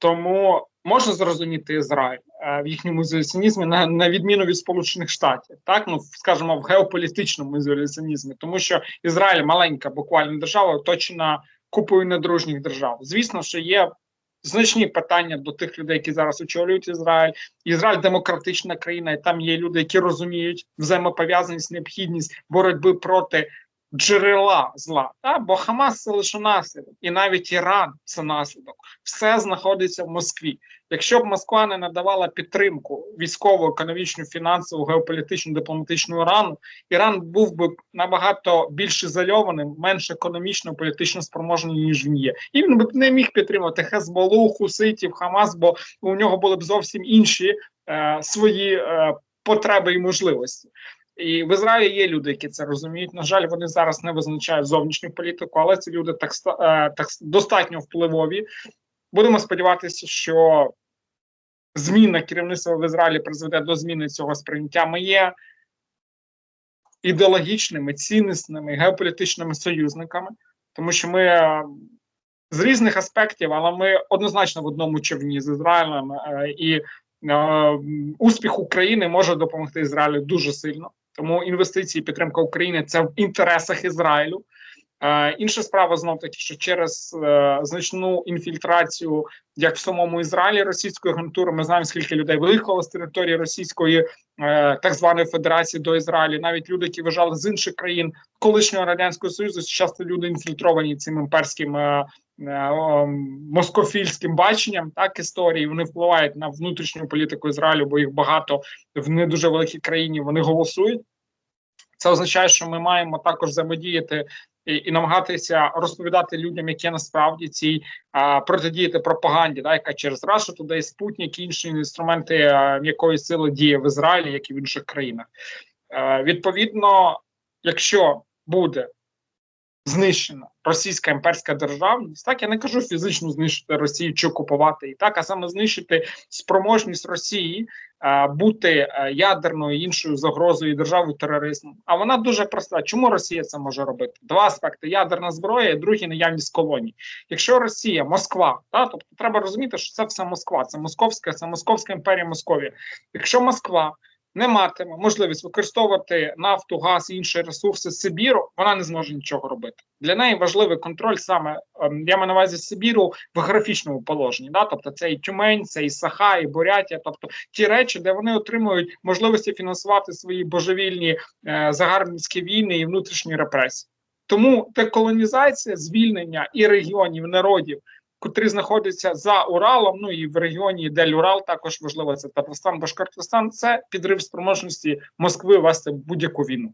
Тому можна зрозуміти Ізраїль е, в їхньому ізоляціонізмі на, на відміну від Сполучених Штатів, так ну скажімо, в геополітичному ізоляціонізмі, тому що Ізраїль маленька буквально держава, оточена купою недружніх держав. Звісно, що є. Значні питання до тих людей, які зараз очолюють Ізраїль. Ізраїль демократична країна, і там є люди, які розуміють взаємопов'язаність, необхідність боротьби проти джерела зла. Та? Бо Хамас це лише наслідок, і навіть Іран це наслідок. Все знаходиться в Москві. Якщо б Москва не надавала підтримку військову, економічну, фінансову, геополітичну, дипломатичну Ірану, Іран був би набагато більш ізольованим, менш економічно, політично спроможним, ніж він є. І він би не міг підтримувати Хезболу, Хуситів, Хамас, бо у нього були б зовсім інші е, свої е, потреби і можливості. І в Ізраїлі є люди, які це розуміють. На жаль, вони зараз не визначають зовнішню політику, але ці люди так е, так достатньо впливові. Будемо сподіватися, що зміна керівництва в Ізраїлі призведе до зміни цього сприйняття. Ми є ідеологічними, ціннісними, геополітичними союзниками, тому що ми е, з різних аспектів, але ми однозначно в одному човні з Ізраїлем, е, і успіх України може допомогти Ізраїлю дуже сильно. Тому інвестиції, підтримка України це в інтересах Ізраїлю. Е, інша справа знов таки, що через е, значну інфільтрацію, як в самому Ізраїлі, російської агентури, ми знаємо, скільки людей виїхало з території Російської е, так званої Федерації до Ізраїлю. Навіть люди, які виїжджали з інших країн колишнього радянського союзу, часто люди інфільтровані цим імперським е, москофільським баченням, так історії вони впливають на внутрішню політику Ізраїлю, бо їх багато в не дуже великій країні вони голосують. Це означає, що ми маємо також взаємодіяти і, і намагатися розповідати людям, яке насправді цій а, протидіяти пропаганді, да, яка через Today, Спутник і інші інструменти а, м'якої сили діє в Ізраїлі, як і в інших країнах. Е, відповідно, якщо буде знищена російська імперська державність, так я не кажу фізично знищити Росію чи окупувати і так, а саме знищити спроможність Росії е, бути е, ядерною іншою загрозою державою тероризму. А вона дуже проста. Чому Росія це може робити? Два аспекти: ядерна зброя, і другий наявність колоній. Якщо Росія, Москва, та тобто треба розуміти, що це все Москва, це Московська, це Московська імперія Московія. Якщо Москва не матиме можливість використовувати нафту, газ і інші ресурси Сибіру, вона не зможе нічого робити. Для неї важливий контроль саме ем, я маю на увазі Сибіру в географічному положенні. Да? Тобто це і Тюмень, це і Саха, і Бурятія, тобто ті речі, де вони отримують можливості фінансувати свої божевільні е, загарбницькі війни і внутрішні репресії. Тому деколонізація, звільнення і регіонів, народів, котрі знаходяться за Уралом, ну і в регіоні Дель Урал також важливо, це Татарстан, Башкортостан, це підрив спроможності Москви вести будь-яку війну.